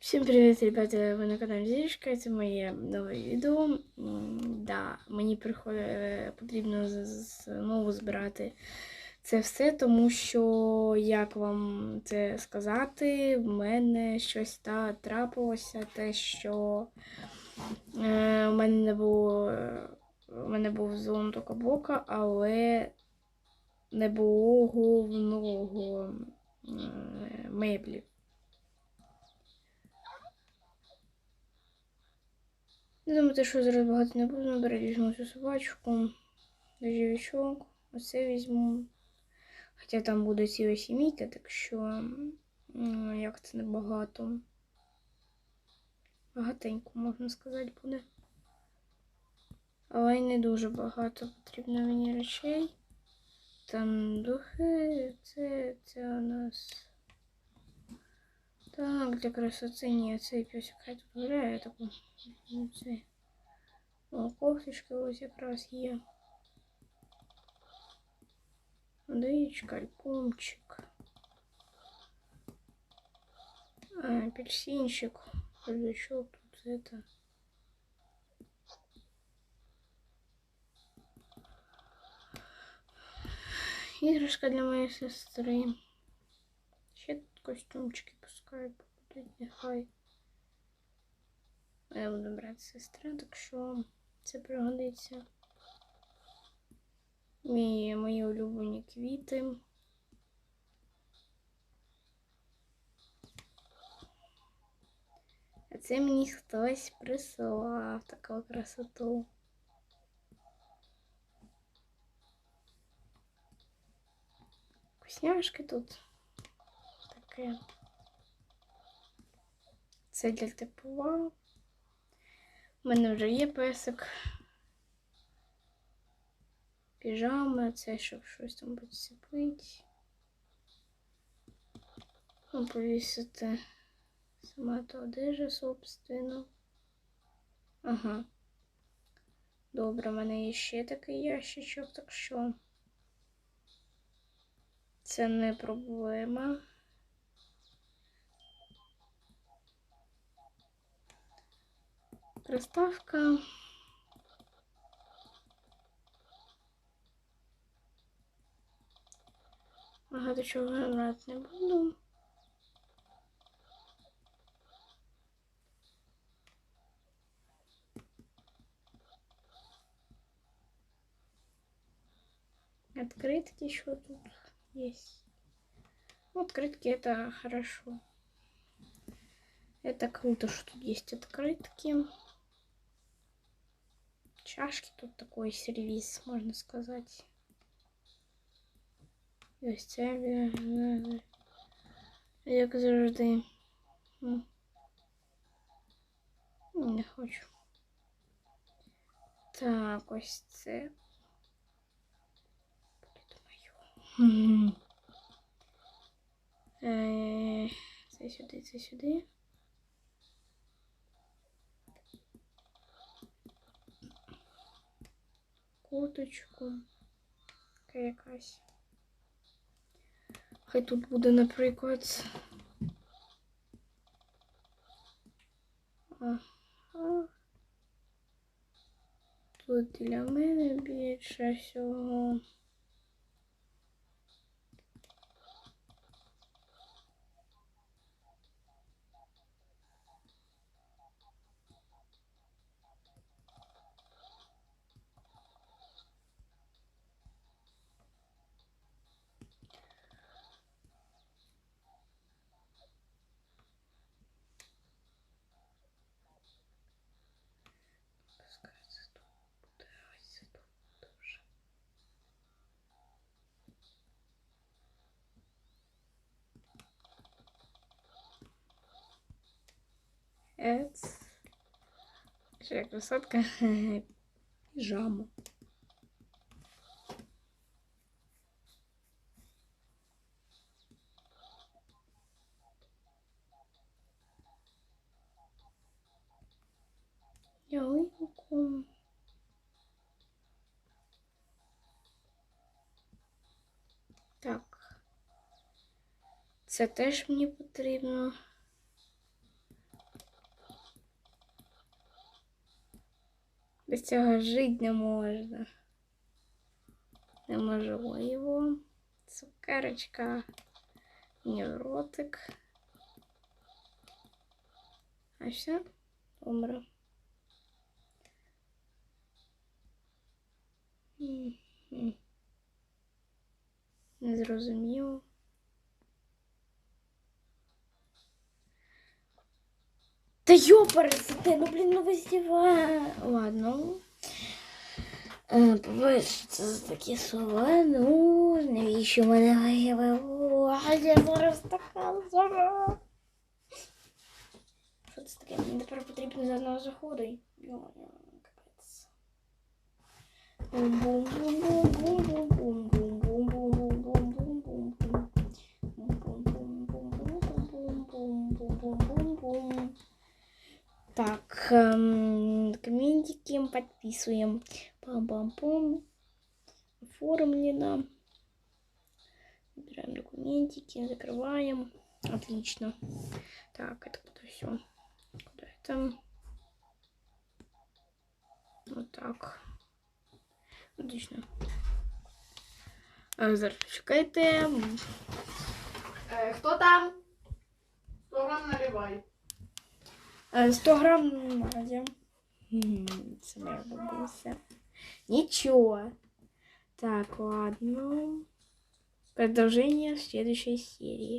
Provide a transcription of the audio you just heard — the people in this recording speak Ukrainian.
Всім привіт, ребята! Ви на каналі Зірочка, це моє нове відео. Да, мені приходить, е, потрібно знову збирати це все, тому що, як вам це сказати, в мене щось та трапилося, те, що е, у мене не було. е, У мене був злом бока, але не було головного е, меблів. Не думайте, що зараз багато не буду набирати, візьму цю собачку, дождевичок, оце візьму. Хоча там буде ціла сімейка, так що м, як це небагато. Багатенько, можна сказати, буде. Але й не дуже багато потрібно мені речей. Там духи, це, це у нас. Так, для красоти ні, цей песик хай тут гуляє таку. Ну, Це. О, кофточка ось якраз є. Водичка, альбомчик. А, апельсинчик, рюкзачок тут это. Іграшка для моєї сестри. Костюмчики пускай будуть, нехай. Я буду брати сестра, так що це пригодиться. Мої, мої улюблені квіти. А це мені хтось присилав таку красоту. Вкусняшки тут таке. Це для тепла. У мене вже є песик. Піжами, це щоб щось там підсипити. Ну, повісити сама та одежа, собственно. Ага. Добре, в мене є ще такий ящичок, так що це не проблема. Приставка. Багато чого брати не буду. Открытки что тут есть? Ну, Открытки это хорошо. Это круто, что тут есть открытки. Чашки тут такой сервис, можно сказать. Ось це як завжди. Не хочу. Так, ось це. Буде моє. Це сюди, це сюди. Куточку. Така якась. Хай тут буде, наприклад. Ага. Тут для мене більше всього. Ец. Ще красотка. Піжама. Ялинку. Так. Це теж мені потрібно. Без цього жити не можна. Неможливо. Цукерочка. Невротик. А все? Мгм. Не зрозуміло. Да ёпарасы ты, ну блин, ну воздевай. Ладно. Е, Побачиться за такі слова, ну, навіщо мене виявило? А я зараз така зара. Що це таке? Мені тепер потрібно за одного заходу. Йо, капець. Бум-бум-бум-бум. Эм, комментики подписываем. Пам-пам-пам. оформлено, убираем документики, закрываем. Отлично. Так, это куда все? Куда это? Вот так. Отлично. А, Зараз чекайте. Э, кто там? Хто вам наливає? Е, 100 грам Надя. Це моя бабуся. Ничего. Так, ладно. Продолжение следующей серии.